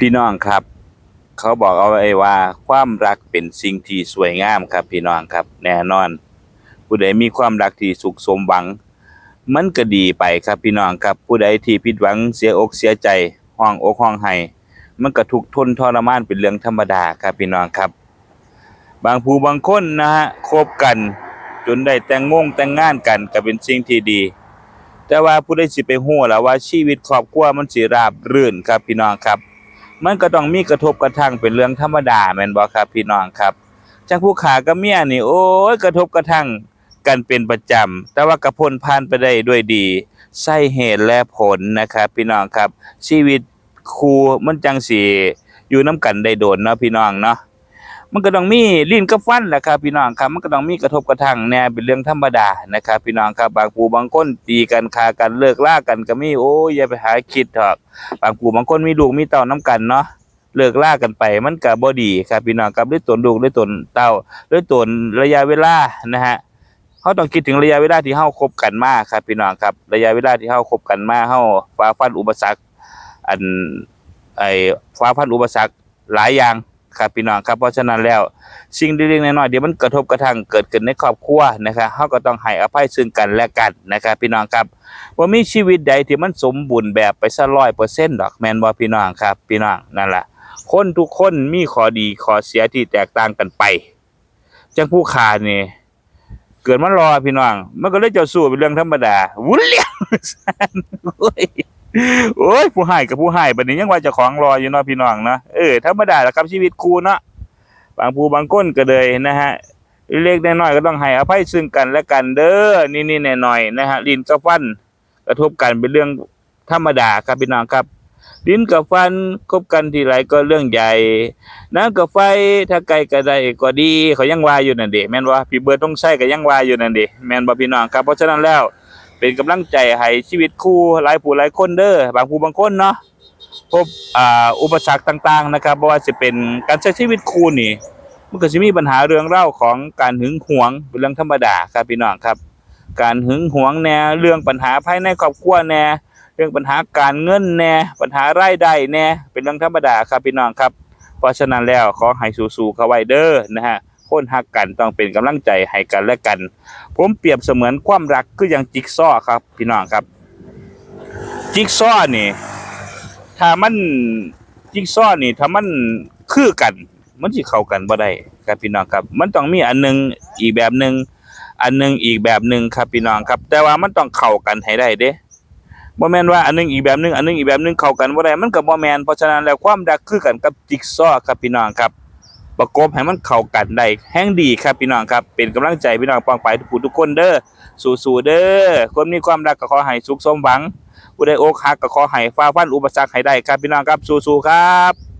พี่น้องครับ เขาบอกเอาไว้ว่าความรักเป็นสิ่งที่สวยงามครับ พี่น้องครับ แน่นอน ผู้ใดมีความรักที่สุขสมหวัง มันก็ดีไปครับพี่น้องครับ ผู้ใดที่ผิดหวังเสียอกเสียใจห้องอกห้องไห้มันก็ทุกทนทรมานเป็นเรื่องธรรมดาครับพี่น้องครับ บางผู้บางคนนะฮะคบกันจนได้แต่งงงแต่งงานกันก็เป็นสิ่งที่ดี แต่ว่าผู้ใดสิไปฮู้ล่ะว่าชีวิตครอบครัวมันสิราบรื่นครับพี่น้องครับ มันก็ต้องมีกระทบกระทั่งเป็นเรื่องธรรมดาแม่นบ่ครับพี่น้องครับจังผู้ขากับเมียนี่โอ้ยกระทบกระทั่งกันเป็นประจำแต่ว่ากระพนผ่านไปได้ด้วยดีใช่เหตุและผลนะครับ พี่น้องครับ ชีวิตครูมันจังสีอยู่น้กันได้โดนเนาะพี่น้องเนาะ มันก็ต้องมีลิ้นกับฟันแหละครับพี่น้องครับ มันก็ต้องมีกระทบกระทั่งแน่เป็นเรื่องธรรมดานะครับ พี่น้องครับบางผู้บางคนตีกันคากันเลิกล่ากันก็มีโอ้ยอย่าไปหาคิดเถอะบางผู้บางคนมีลูกมีเต้าน้กันเนาะเลิกล่ากันไปมันก็บ่ดีครับพี่น้องครับด้วยตนลูกด้วยตนเต้าด้วยตนระยะเวลานะฮะเขาต้องคิดถึงระยะเวลาที่เฮาคบกันมาครับ พี่น้องครับ ระยะเวลาที่เฮาคบกันมาเฮาฝ่าฟันอุปสรรคอันไอ้ฝ่าฟันอุปสรรคหลายอย่าง ครับพี่น้องครับเพราะฉะนั้นแล้วสิ่งเล็กๆน้อยๆเดี๋ยวมันกระทบกระทั่งเกิดขึ้นในครอบครัวนะครับเฮาก็ต้องให้อภัยซึ่งกันและกันนะครับพี่น้องครับว่ามีชีวิตใดที่มันสมบูรณ์แบบไปซะร้อยเปอร์เซ็นต์ดอกแมนบ่พี่น้องครับ พี่น้องนั่นแหละคนทุกคนมีข้อดีข้อเสียที่แตกต่างกันไปจังผู้ขานี่เกิดมารอพี่น้อง มันก็เลยเจ้าสู้เป็นเรื่องธรรมดา วุ้นเลี้ยง โอ้ยผู้ให้กับผู้ให้บัดนี้ยังว่าจะของรออยู่เนาะพี่น้องเนาะเออธรรมดาแหละครับชีวิตครูเนาะบางผู้บางคนก็เลยนะฮะเล็กน้อยก็ต้องให้อภัยซึ่งกันและกันเด้อนี่ๆหน่อยๆนะฮะลิ้นกับฟันกระทบกันเป็นเรื่องธรรมดาครับพี่น้องครับลิ้นกับฟันคบกันทีไรก็เรื่องใหญ่น้ำกับไฟถ้าไกลก็ได้ก็ดีเขายังว่าอยู่นั่นเดแม่นว่าพี่เบิร์ดต้องใช้ก็ยังว่าอยู่นั่นเดแม่นบ่พี่น้องครับ เพราะฉะนั้นแล้ว เป็นกำลังใจให้ชีวิตคู่หลายผู้หลายคนเด้อบางผู้บางคนเนาะพบอ่าอุปสรรคต่างๆนะครับบ่ว่าจะเป็นการใช้ชีวิตคู่นี่มันก็จะมีปัญหาเรื่องเล่าของการหึงหวงเป็นเรื่องธรรมดาครับพี่น้องครับ การหึงหวงแน่เรื่องปัญหาภายในครอบครัวแน่เรื่องปัญหาการเงินแน่ปัญหารายได้แน่เป็นเรื่องธรรมดาครับพี่น้องครับ เพราะฉะนั้นแล้วขอให้สู้ๆเข้าไว้เด้อนะฮะ คนฮักกันต้องเป็นกำลังใจให้กันและกัน ผมเปรียบเสมือนความรักคืออย่างจิ๊กซอครับ พี่น้องครับ จิ๊กซอนี่ ถ้ามันจิ๊กซอนี่ ถ้ามันคือกัน มันสิเข้ากันบ่ได้ครับพี่น้องครับ มันต้องมีอันหนึงอีกแบบหนึ่งอันหนึงอีกแบบหนึ่งครับพี่น้องครับ แต่ว่ามันต้องเข้ากันให้ได้เด้บ่แม่นว่าอันหนึงอีกแบบหนึงอันหนึงอีกแบบหนึงเข้ากันบ่ได้มันก็บ่แม่นเพราะฉะนั้นแล้วความรักคือกันกับจิ๊กซอครับพี่น้องครับ ประกบให้มันเข้ากันได้แห้งดีครับพี่น้องครับ เป็นกำลังใจพี่น้องปองไปทุกผู้ทุกคนเด้อสู้ๆเด้อคนมีความรักก็ขอให้สุขสมหวังผู้ใดอกหักก็ขอให้ฝ่าฟันอุปสรรคให้ได้ครับพี่น้องครับสู้ๆครับ